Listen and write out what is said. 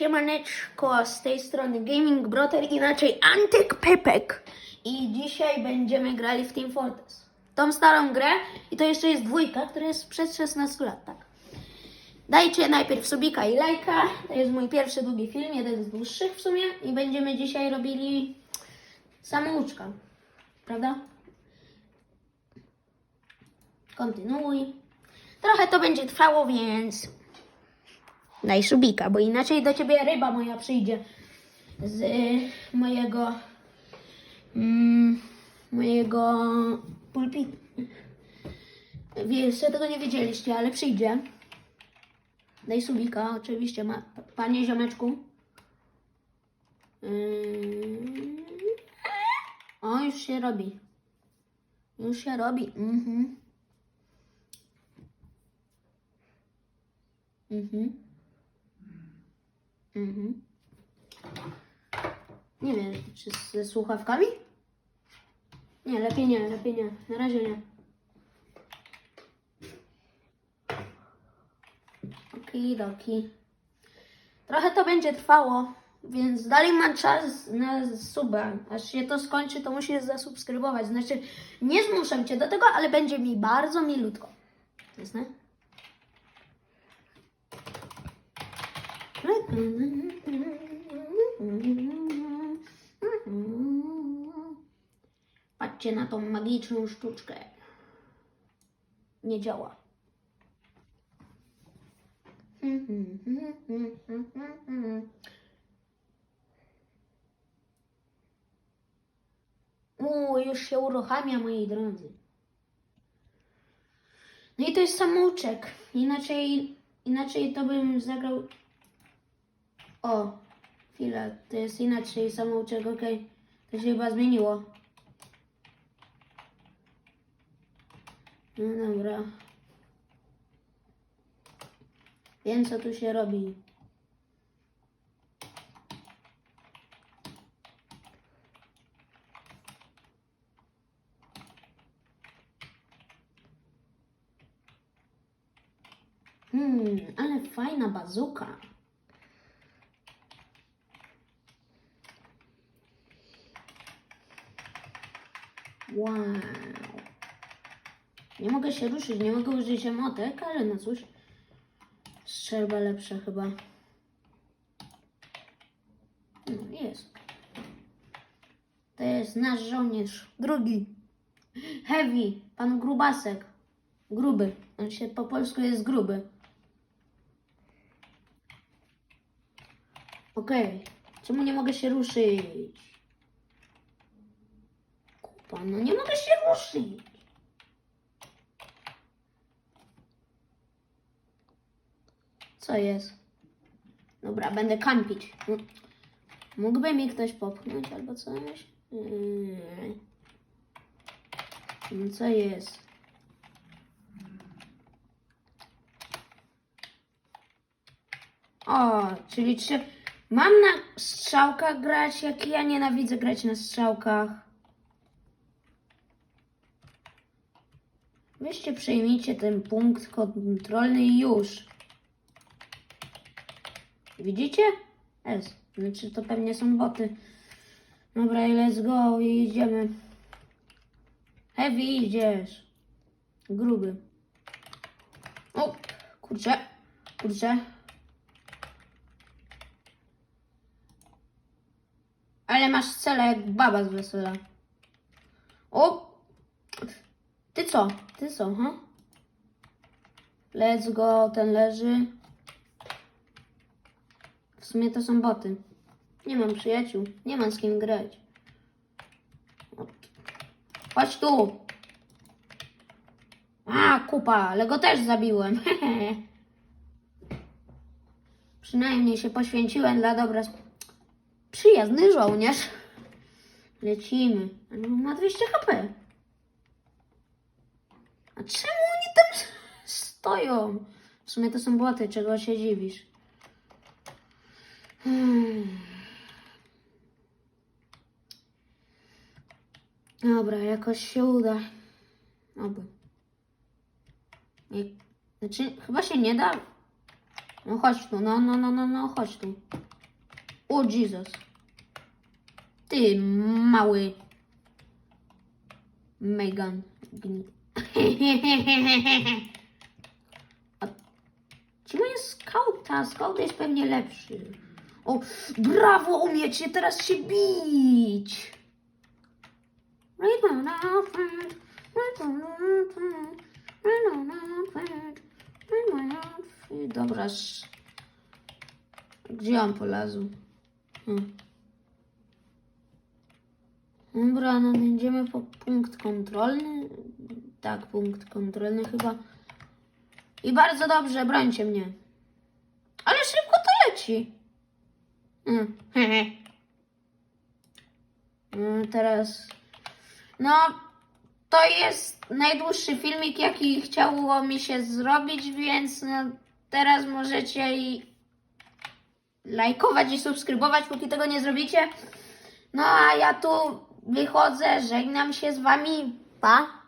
Siemaneczko, z tej strony Gaming Broter, inaczej Antyk Pepek. I dzisiaj będziemy grali w Team Fortress. Tą starą grę i to jeszcze jest dwójka, która jest przed 16 lat, tak. Dajcie najpierw subika i lajka. To jest mój pierwszy długi film, jeden z dłuższych w sumie. I będziemy dzisiaj robili samouczka. Prawda? Kontynuuj. Trochę to będzie trwało, więc daj subika, bo inaczej do ciebie ryba moja przyjdzie z y, mojego mm, mojego pulpitu. Jeszcze tego nie wiedzieliście, ale przyjdzie. Daj subika, oczywiście, ma, panie ziomeczku. Yy... O, już się robi. Już się robi. Mhm. Mhm. Mhm. Nie wiem, czy ze słuchawkami? Nie, lepiej nie, lepiej nie. Na razie nie. Okidoki. Trochę to będzie trwało, więc dalej mam czas na suba. Aż się to skończy, to musisz zasubskrybować. Znaczy, nie zmuszam cię do tego, ale będzie mi bardzo milutko. Jasne? Patrzcie na tą magiczną sztuczkę. Nie działa. U, już się uruchamia, moi drodzy. No i to jest samouczek. Inaczej, inaczej to bym zagrał. O, chwila, to jest inaczej samouczek, okej. To się chyba zmieniło. No dobra. Wiem, co tu się robi. Hmm, ale fajna bazuka. Wow. Nie mogę się ruszyć, nie mogę użyć emotek, ale no cóż. Strzelba lepsza chyba. No jest. To jest nasz żołnierz. Drugi. Heavy. Pan Grubasek. Gruby. On się po polsku jest gruby. Okej. Czemu nie mogę się ruszyć? No nie mogę się ruszyć. Co jest? Dobra, będę kampić. Mógłby mi ktoś popchnąć albo coś? Yy. No co jest? O, czyli czy mam na strzałkach grać, jak ja nienawidzę grać na strzałkach. Weźcie, przejmijcie ten punkt kontrolny i już. Widzicie? S. Znaczy to pewnie są boty. Dobra, let's go i idziemy. Heavy idziesz. Gruby. O, kurczę, kurczę. Ale masz cele jak baba z wesela. O! Ty co? Ty co, ha? Let's go, ten leży. W sumie to są boty. Nie mam przyjaciół, nie mam z kim grać. Chodź tu! A, kupa, ale go też zabiłem. Przynajmniej się poświęciłem dla dobra. Przyjazny żołnierz. Lecimy. On Ma 200 HP. A czemu oni tam stoją? W sumie to są boty, czego się dziwisz? Hmm. Dobra, jakoś się uda. Oby. Nie, znaczy, chyba się nie da. No chodź tu, no, no, no, no, no, chodź tu. O Jesus. Ty mały Megan. Gdzie moje skauta? Scout jest pewnie lepszy. O, brawo, umiecie teraz się bić. Dobra, gdzie on polazł? Hmm. Dobra, no będziemy po punkt kontrolny. Tak, punkt kontrolny chyba. I bardzo dobrze, brońcie mnie. Ale szybko to leci. Mm. Mm, Teraz. No, to jest najdłuższy filmik, jaki chciało mi się zrobić, więc no, teraz możecie i lajkować i subskrybować, póki tego nie zrobicie. No a ja tu wychodzę, żegnam się z wami. Pa!